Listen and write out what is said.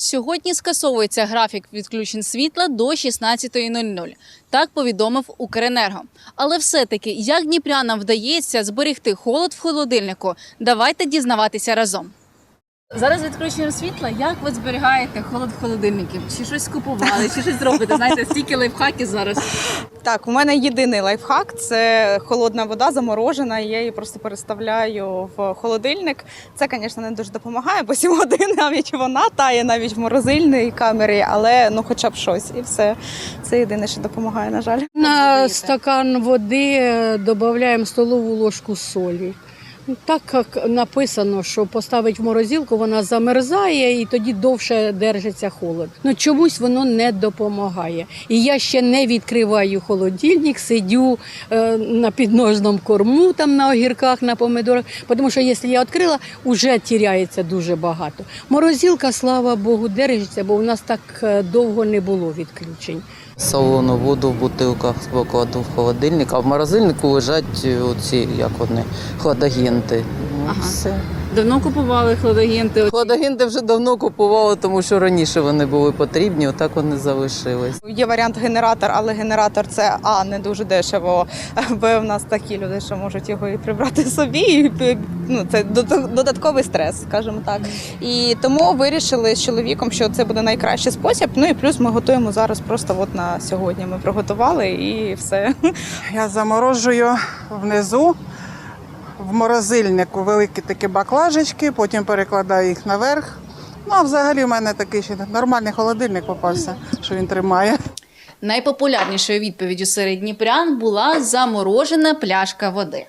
Сьогодні скасовується графік відключень світла до 16.00. Так повідомив Укренерго. Але все-таки як дніпрянам вдається зберегти холод в холодильнику? Давайте дізнаватися разом. Зараз відключення світла. Як ви зберігаєте холод в холодильнику? Чи щось купували, чи щось робите? Знаєте, стільки лайфхаків зараз. Так, у мене єдиний лайфхак це холодна вода заморожена. Я її просто переставляю в холодильник. Це, звісно, не дуже допомагає, бо 7 годин навіть вона тає навіть в морозильній камері, але ну хоча б щось, і все. Це єдине, що допомагає, на жаль. На стакан води додаємо столову ложку солі. Так як написано, що поставить в морозилку, вона замерзає і тоді довше держиться холод. Ну чомусь воно не допомагає. І я ще не відкриваю холодильник, сидю е, на підножному корму, там на огірках, на помидорах. Тому що якщо я відкрила, вже тіряється дуже багато. Морозилка, слава Богу, держиться, бо у нас так е, довго не було відключень. Солону воду в бутилках покладу в холодильник, а в морозильнику лежать оці, як вони, хладагенти. Ну, Ага. Все. Давно купували хладагенти. Хладагенти вже давно купували, тому що раніше вони були потрібні, отак вони залишились. Є варіант генератор, але генератор це а не дуже дешево. Б в нас такі люди, що можуть його і прибрати собі. І, ну, це додатковий стрес, скажімо так. І тому вирішили з чоловіком, що це буде найкращий спосіб. Ну і плюс ми готуємо зараз просто от на сьогодні. Ми приготували і все. Я заморожую внизу в морозильнику великі такі баклажечки, потім перекладаю їх наверх. Ну а взагалі в мене такий ще нормальний холодильник попався, що він тримає. Найпопулярнішою відповіддю серед дніпрян була заморожена пляшка води.